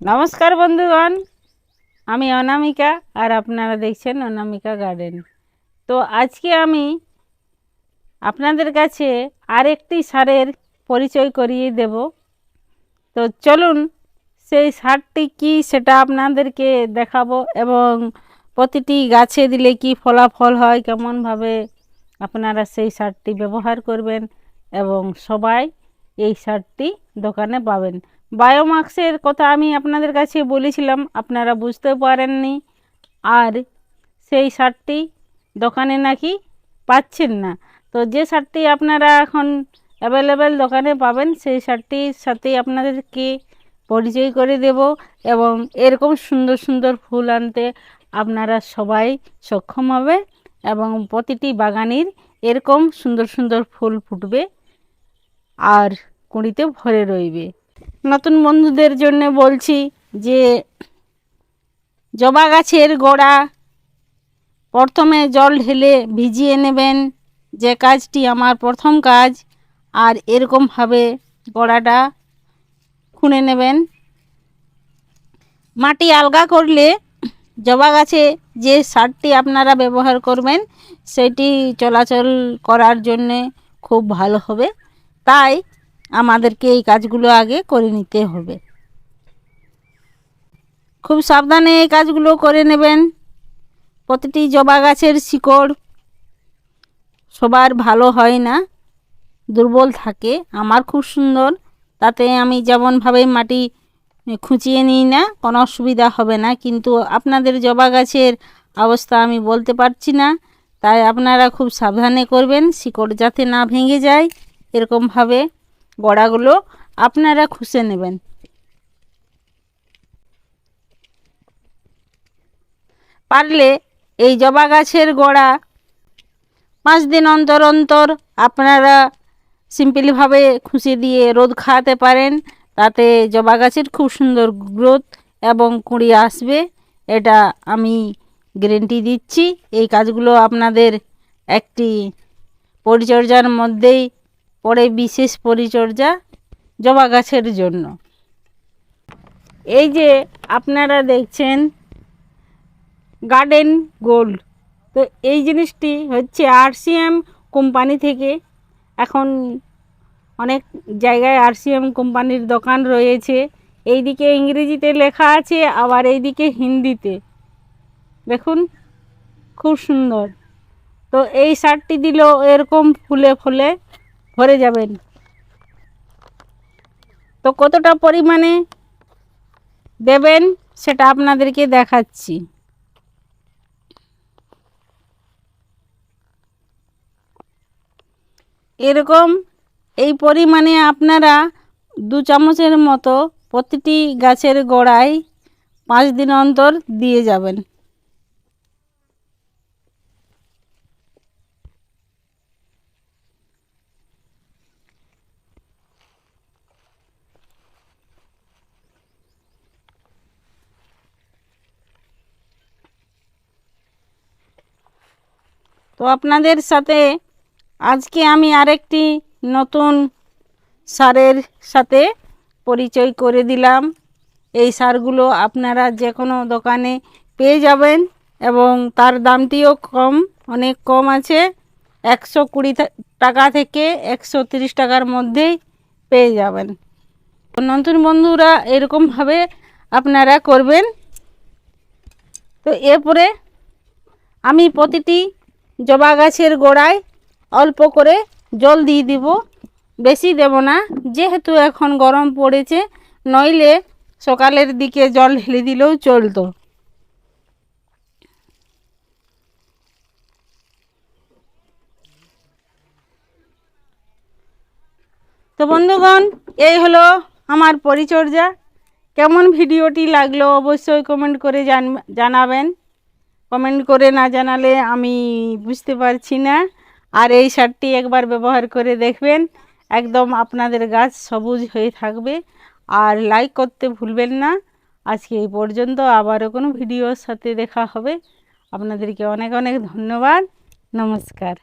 নমস্কার বন্ধুগণ, আমি অনামিকা আর আপনারা দেখছেন অনামিকা গার্ডেন। তো আজকে আমি আপনাদের কাছে আরেকটি সারের পরিচয় করিয়ে দেব। তো চলুন, সেই সারটি কি সেটা আপনাদেরকে দেখাবো এবং প্রতিটি গাছে দিলে কি ফলাফল হয়, কেমনভাবে আপনারা সেই সারটি ব্যবহার করবেন এবং সবাই এই শার্টটি দোকানে পাবেন। বায়োমাক্সের কথা আমি আপনাদের কাছে বলেছিলাম, আপনারা বুঝতে পারেননি। আর সেই সারটি দোকানে নাকি পাচ্ছেন না। তো যে সারটি আপনারা এখন অ্যাভেলেবেল দোকানে পাবেন, সেই শার্টটির সাথে আপনাদেরকে পরিচয় করে দেব এবং এরকম সুন্দর সুন্দর ফুল আনতে আপনারা সবাই সক্ষম হবে এবং প্রতিটি বাগানের এরকম সুন্দর সুন্দর ফুল ফুটবে। আর কুঁড়িতে ভরে রইবে। নতুন বন্ধুদের জন্য বলছি যে, জবা গাছের গোড়া প্রথমে জল ঢেলে ভিজিয়ে নেবেন যে কাজটি আমার প্রথম কাজ, আর এরকমভাবে গোড়াটা খুঁড়ে নেবেন। মাটি আলগা করলে জবা গাছে যে সারটি আপনারা ব্যবহার করবেন, সেটি চলাচল করার জন্যে খুব ভালো হবে। তাই আমাদেরকে এই কাজগুলো আগে করে নিতে হবে। খুব সাবধানে এই কাজগুলো করে নেবেন। প্রতিটি জবা গাছের শিকড় সবার ভালো হয় না, দুর্বল থাকে। আমার খুব সুন্দর, তাতে আমি যেমনভাবে মাটি খুঁচিয়ে নিই না, কোনো অসুবিধা হবে না। কিন্তু আপনাদের জবা গাছের অবস্থা আমি বলতে পারছি না, তাই আপনারা খুব সাবধানে করবেন, শিকড় যাতে না ভেঙে যায়। এরকমভাবে গোড়াগুলো আপনারা খুশে নেবেন। পারলে এই জবা গাছের গোড়া পাঁচ দিন অন্তর অন্তর আপনারা সিম্পলভাবে খুশি দিয়ে রোদ খাওয়াতে পারেন, তাতে জবা গাছের খুব সুন্দর গ্রোথ এবং কুঁড়ি আসবে। এটা আমি গ্যারেন্টি দিচ্ছি। এই কাজগুলো আপনাদের একটি পরিচর্যার মধ্যেই পড়ে বিশেষ পরিচর্যা জবা গাছের জন্য। এই যে আপনারা দেখছেন গার্ডেন গোল্ড। তো এই জিনিসটি হচ্ছে আরসিএম কোম্পানি থেকে এখন অনেক জায়গায় আরসিএম কোম্পানির দোকান রয়েছে। এইদিকে ইংরেজিতে লেখা আছে, আবার এইদিকে হিন্দিতে। দেখুন, খুব সুন্দর। তো এই শার্টটি দিলেও এরকম ফুলে ফুলে ভরে যাবেন। তো কতটা পরিমাণে দেবেন সেটা আপনাদেরকে দেখাচ্ছি। এরকম এই পরিমাণে আপনারা দু চামচের মতো প্রতিটি গাছের গোড়ায় পাঁচ দিন অন্তর দিয়ে যাবেন। তো আপনাদের সাথে আজকে আমি আরেকটি নতুন সারের সাথে পরিচয় করে দিলাম। এই সারগুলো আপনারা যে কোনো দোকানে পেয়ে যাবেন এবং তার দামটিও কম, অনেক কম আছে। একশো কুড়ি টাকা থেকে একশো তিরিশ টাকার মধ্যেই পেয়ে যাবেন। নতুন বন্ধুরা, এরকমভাবে আপনারা করবেন। তো এরপরে আমি প্রতিটি জবা গাছের গোড়ায় অল্প করে জল দিয়ে দিব। বেশি দেব না, যেহেতু এখন গরম পড়েছে, নইলে সকালের দিকে জল ঢেলে দিলেও চলতো। তো বন্ধুগণ, এই হলো আমার পরিচর্যা। কেমন ভিডিওটি লাগল অবশ্যই কমেন্ট করে জানাবেন। কমেন্ট করে না জানালে আমি বুঝতে পারছি না। আর এই শার্টটি একবার ব্যবহার করে দেখবেন, একদম আপনাদের গাছ সবুজ হয়ে থাকবে। আর লাইক করতে ভুলবেন না। আজকে এই পর্যন্ত আবারও কোনো ভিডিওর সাথে দেখা হবে। আপনাদেরকে অনেক অনেক ধন্যবাদ। নমস্কার।